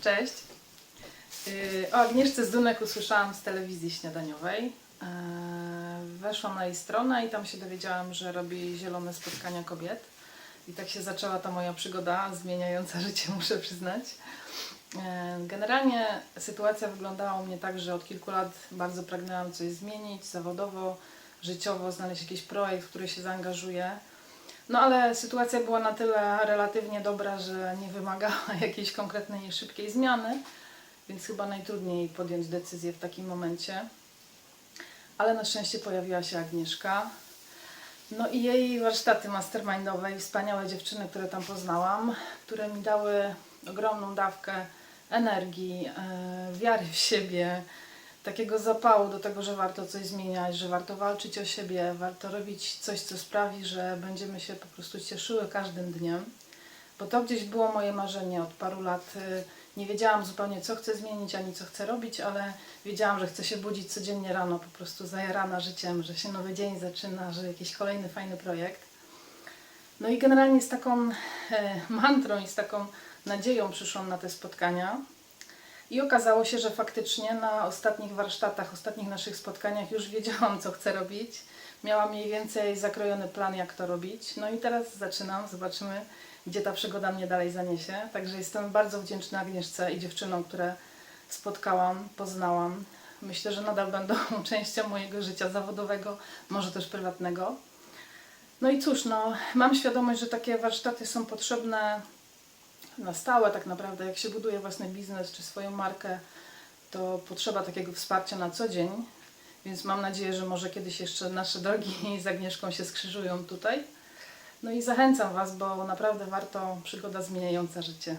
Cześć. Yy, O Agnieszce Zdunek usłyszałam z telewizji śniadaniowej. Eee, Weszłam na jej stronę i tam się dowiedziałam, że robi zielone spotkania kobiet. I tak się zaczęła ta moja przygoda zmieniająca życie, muszę przyznać. Eee, Generalnie sytuacja wyglądała u mnie tak, że od kilku lat bardzo pragnęłam coś zmienić zawodowo, życiowo, znaleźć jakiś projekt, w który się zaangażuję. No ale sytuacja była na tyle relatywnie dobra, że nie wymagała jakiejś konkretnej, szybkiej zmiany, więc chyba najtrudniej podjąć decyzję w takim momencie. Ale na szczęście pojawiła się Agnieszka. No i jej warsztaty mastermindowe i wspaniałe dziewczyny, które tam poznałam, które mi dały ogromną dawkę energii, e, wiary w siebie, takiego zapału do tego, że warto coś zmieniać, że warto walczyć o siebie, warto robić coś, co sprawi, że będziemy się po prostu cieszyły każdym dniem. Bo to gdzieś było moje marzenie od paru lat. Y, Nie wiedziałam zupełnie, co chcę zmienić, ani co chcę robić, ale wiedziałam, że chcę się budzić codziennie rano, po prostu zajarana życiem, że się nowy dzień zaczyna, że jakiś kolejny fajny projekt. No i generalnie z taką e, mantrą i z taką nadzieją przyszłam na te spotkania. I okazało się, że faktycznie na ostatnich warsztatach, ostatnich naszych spotkaniach już wiedziałam, co chcę robić. Miałam mniej więcej zakrojony plan, jak to robić. No i teraz zaczynam, zobaczymy, gdzie ta przygoda mnie dalej zaniesie. Także jestem bardzo wdzięczna Agnieszce i dziewczynom, które spotkałam, poznałam. Myślę, że nadal będą częścią mojego życia zawodowego, może też prywatnego. No i cóż, no, mam świadomość, że takie warsztaty są potrzebne na stałe tak naprawdę. Jak się buduje własny biznes czy swoją markę, to potrzeba takiego wsparcia na co dzień. Więc mam nadzieję, że może kiedyś jeszcze nasze drogi z Agnieszką się skrzyżują tutaj. No i zachęcam Was, bo naprawdę warto przygoda zmieniająca życie.